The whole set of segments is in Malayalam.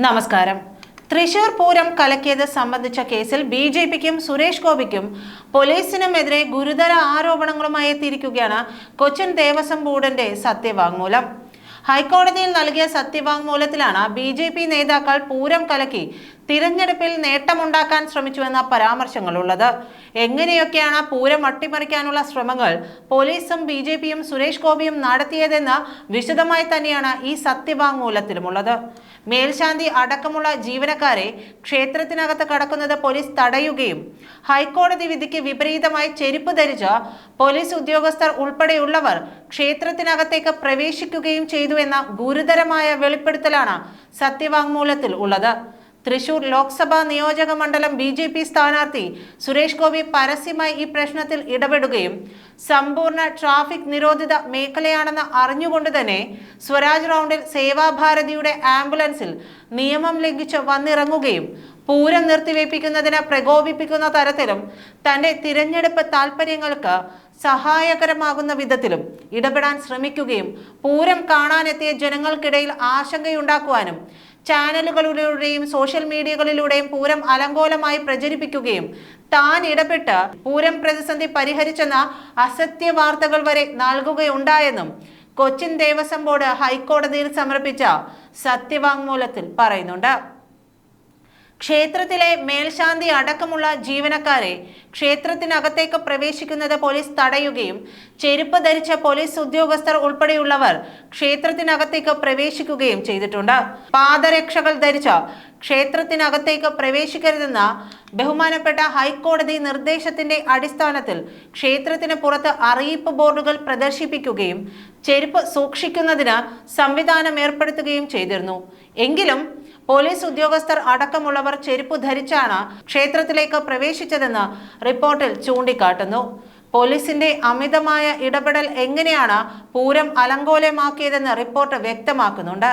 നമസ്കാരം. തൃശൂർ പൂരം കലക്കിയത് സംബന്ധിച്ച കേസിൽ ബി ജെ പിക്കും സുരേഷ് ഗോപിക്കും പോലീസിനുമെതിരെ ഗുരുതര ആരോപണങ്ങളുമായി എത്തിയിരിക്കുകയാണ് കൊച്ചിൻ ദേവസ്വം ബോർഡിന്റെ സത്യവാങ്മൂലം. ഹൈക്കോടതിയിൽ നൽകിയ സത്യവാങ്മൂലത്തിലാണ് ബി ജെ പി നേതാക്കൾ പൂരം കലക്കി തിരഞ്ഞെടുപ്പിൽ നേട്ടമുണ്ടാക്കാൻ ശ്രമിച്ചുവെന്ന പരാമർശങ്ങളുള്ളത്. എങ്ങനെയൊക്കെയാണ് പൂരം അട്ടിമറിക്കാനുള്ള ശ്രമങ്ങൾ പോലീസും ബി ജെ പിയും സുരേഷ് ഗോപിയും നടത്തിയതെന്ന് വിശദമായി തന്നെയാണ് ഈ സത്യവാങ്മൂലത്തിലുമുള്ളത്. മേൽശാന്തി അടക്കമുള്ള ജീവനക്കാരെ ക്ഷേത്രത്തിനകത്ത് കടക്കുന്നത് പോലീസ് തടയുകയും ഹൈക്കോടതി വിധിക്ക് വിപരീതമായി ചെരുപ്പ് ധരിച്ച് പോലീസ് ഉദ്യോഗസ്ഥർ ഉൾപ്പെടെയുള്ളവർ ക്ഷേത്രത്തിനകത്തേക്ക് പ്രവേശിക്കുകയും ചെയ്തു എന്ന ഗുരുതരമായ വെളിപ്പെടുത്തലാണ് സത്യവാങ്മൂലത്തിൽ ഉള്ളത്. തൃശൂർ ലോക്സഭാ നിയോജക മണ്ഡലം ബി ജെ പി സ്ഥാനാർത്ഥി സുരേഷ് ഗോപി പരസ്യമായി ഈ പ്രശ്നത്തിൽ ഇടപെടുകയും സമ്പൂർണ ട്രാഫിക് നിരോധിത മേഖലയാണെന്ന് അറിഞ്ഞുകൊണ്ട് തന്നെ സ്വരാജ് റൗണ്ടിൽ സേവാഭാരതിയുടെ ആംബുലൻസിൽ നിയമം ലംഘിച്ച് വന്നിറങ്ങുകയും പൂരം നിർത്തിവെപ്പിക്കുന്നതിന് പ്രകോപിപ്പിക്കുന്ന തരത്തിലും തന്റെ തിരഞ്ഞെടുപ്പ് താൽപ്പര്യങ്ങൾക്ക് സഹായകരമാകുന്ന വിധത്തിലും ഇടപെടാൻ ശ്രമിക്കുകയും പൂരം കാണാനെത്തിയ ജനങ്ങൾക്കിടയിൽ ആശങ്കയുണ്ടാക്കുവാനും ചാനലുകളിലൂടെയും സോഷ്യൽ മീഡിയകളിലൂടെയും പൂരം അലങ്കോലമായി പ്രചരിപ്പിക്കുകയും താൻ ഇടപെട്ട് പൂരം പ്രതിസന്ധി പരിഹരിച്ചെന്ന അസത്യ വാർത്തകൾ വരെ നൽകുകയുണ്ടായെന്നും കൊച്ചിൻ ദേവസ്വം ബോർഡ് ഹൈക്കോടതിയിൽ സമർപ്പിച്ച സത്യവാങ്മൂലത്തിൽ പറയുന്നുണ്ട്. ക്ഷേത്രത്തിലെ മേൽശാന്തി അടക്കമുള്ള ജീവനക്കാരെ ക്ഷേത്രത്തിനകത്തേക്ക് പ്രവേശിക്കുന്നത് പോലീസ് തടയുകയും ചെരുപ്പ് ധരിച്ച പോലീസ് ഉദ്യോഗസ്ഥർ ഉൾപ്പെടെയുള്ളവർ ക്ഷേത്രത്തിനകത്തേക്ക് പ്രവേശിക്കുകയും ചെയ്തിട്ടുണ്ട്. പാദരക്ഷകൾ ധരിച്ച ക്ഷേത്രത്തിനകത്തേക്ക് പ്രവേശിക്കരുതെന്ന ബഹുമാനപ്പെട്ട ഹൈക്കോടതി നിർദ്ദേശത്തിന്റെ അടിസ്ഥാനത്തിൽ ക്ഷേത്രത്തിന് പുറത്ത് അറിയിപ്പ് ബോർഡുകൾ പ്രദർശിപ്പിക്കുകയും ചെരുപ്പ് സൂക്ഷിക്കുന്നതിന് സംവിധാനം ഏർപ്പെടുത്തുകയും ചെയ്തിരുന്നു. എങ്കിലും പോലീസ് ഉദ്യോഗസ്ഥർ അടക്കമുള്ളവർ ചെരുപ്പ് ധരിച്ചാണ് ക്ഷേത്രത്തിലേക്ക് പ്രവേശിച്ചതെന്ന് റിപ്പോർട്ടിൽ ചൂണ്ടിക്കാട്ടുന്നു. പോലീസിന്റെ അമിതമായ ഇടപെടൽ എങ്ങനെയാണ് പൂരം അലങ്കോലമാക്കിയതെന്ന് റിപ്പോർട്ട് വ്യക്തമാക്കുന്നുണ്ട്.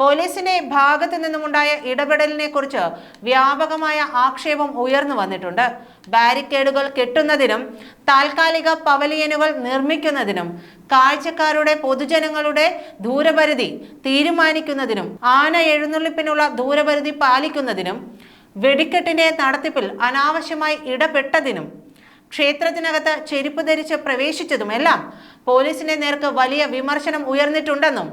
പോലീസിന്റെ ഭാഗത്തു നിന്നുമുണ്ടായ ഇടപെടലിനെ കുറിച്ച് വ്യാപകമായ ആക്ഷേപം ഉയർന്നു വന്നിട്ടുണ്ട്. ബാരിക്കേഡുകൾ കെട്ടുന്നതിനും താൽക്കാലിക പവലിയനുകൾ നിർമ്മിക്കുന്നതിനും കാഴ്ചക്കാരുടെ പൊതുജനങ്ങളുടെ ദൂരപരിധി തീരുമാനിക്കുന്നതിനും ആന എഴുന്നള്ളിപ്പിനുള്ള ദൂരപരിധി പാലിക്കുന്നതിനും വെടിക്കെട്ടിന്റെ നടത്തിപ്പിൽ അനാവശ്യമായി ഇടപെട്ടതിനും ക്ഷേത്രത്തിനകത്ത് ചെരുപ്പ് ധരിച്ച് പ്രവേശിച്ചതും എല്ലാം പോലീസിന്റെ നേർക്ക് വലിയ വിമർശനം ഉയർന്നിട്ടുണ്ടെന്നും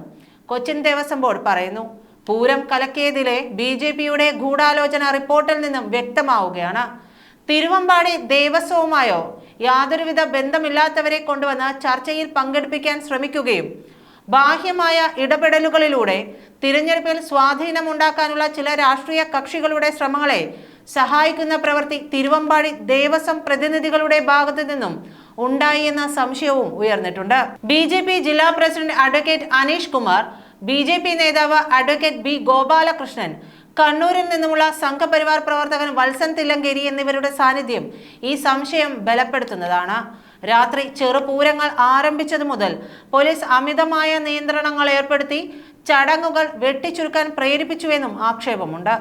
കൊച്ചിൻ ദേവസ്വം ബോർഡ് പറയുന്നു. പൂരം കലക്കിയതിലെ ബി ജെ പിയുടെ ഗൂഢാലോചന റിപ്പോർട്ടിൽ നിന്നും വ്യക്തമാവുകയാണ്. തിരുവമ്പാടി ദേവസ്വവുമായോ യാതൊരുവിധ ബന്ധമില്ലാത്തവരെ കൊണ്ടുവന്ന് ചർച്ചയിൽ പങ്കെടുപ്പിക്കാൻ ശ്രമിക്കുകയും ബാഹ്യമായ ഇടപെടലുകളിലൂടെ തിരഞ്ഞെടുപ്പിൽ സ്വാധീനമുണ്ടാക്കാനുള്ള ചില രാഷ്ട്രീയ കക്ഷികളുടെ ശ്രമങ്ങളെ സഹായിക്കുന്ന പ്രവൃത്തി തിരുവമ്പാടി ദേവസ്വം പ്രതിനിധികളുടെ ഭാഗത്തു നിന്നും ഉണ്ടായി എന്ന സംശയവും ഉയർന്നിട്ടുണ്ട്. ബി ജെ പി ജില്ലാ president advocate Aneesh Kumar B J P നേതാവ് അഡ്വക്കേറ്റ് ബി ഗോപാലകൃഷ്ണൻ കണ്ണൂരിൽ നിന്നുമുള്ള സംഘപരിവാർ പ്രവർത്തകൻ വത്സൻ തില്ലങ്കേരി എന്നിവരുടെ സാന്നിധ്യം ഈ സംശയം ബലപ്പെടുത്തുന്നതാണ്. രാത്രി ചെറുപൂരങ്ങൾ ആരംഭിച്ചതു മുതൽ പോലീസ് അമിതമായ നിയന്ത്രണങ്ങൾ ഏർപ്പെടുത്തി ചടങ്ങുകൾ വെട്ടിച്ചുരുക്കാൻ പ്രേരിപ്പിച്ചുവെന്നും ആക്ഷേപമുണ്ട്.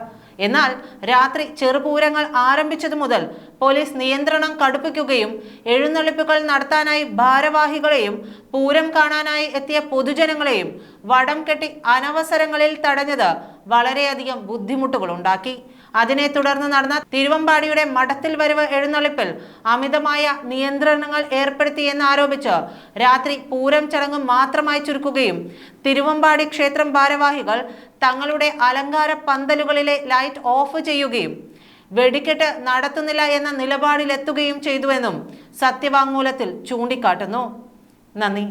എന്നാൽ രാത്രി ചെറുപൂരങ്ങൾ ആരംഭിച്ചതു മുതൽ പോലീസ് നിയന്ത്രണം കടുപ്പിക്കുകയും എഴുന്നള്ളിപ്പുകൾ നടത്താനായി ഭാരവാഹികളെയും പൂരം കാണാനായി എത്തിയ പൊതുജനങ്ങളെയും വടം കെട്ടി അനവസരങ്ങളിൽ തടഞ്ഞത് വളരെയധികം ബുദ്ധിമുട്ടുകൾ ഉണ്ടാക്കി. അതിനെ തുടർന്ന് നടന്ന തിരുവമ്പാടിയുടെ മഠത്തിൽ വരവ് എഴുന്നള്ളിപ്പിൽ അമിതമായ നിയന്ത്രണങ്ങൾ ഏർപ്പെടുത്തിയെന്ന് ആരോപിച്ച് രാത്രി പൂരം ചടങ്ങ് മാത്രമായി ചുരുക്കുകയും തിരുവമ്പാടി ക്ഷേത്രം ഭാരവാഹികൾ തങ്ങളുടെ അലങ്കാര പന്തലുകളിലെ ലൈറ്റ് ഓഫ് ചെയ്യുകയും വെടിക്കെട്ട് നടത്തുന്നില്ല എന്ന നിലപാടിലെത്തുകയും ചെയ്തുവെന്നും സത്യവാങ്മൂലത്തിൽ ചൂണ്ടിക്കാട്ടുന്നു. നന്ദി.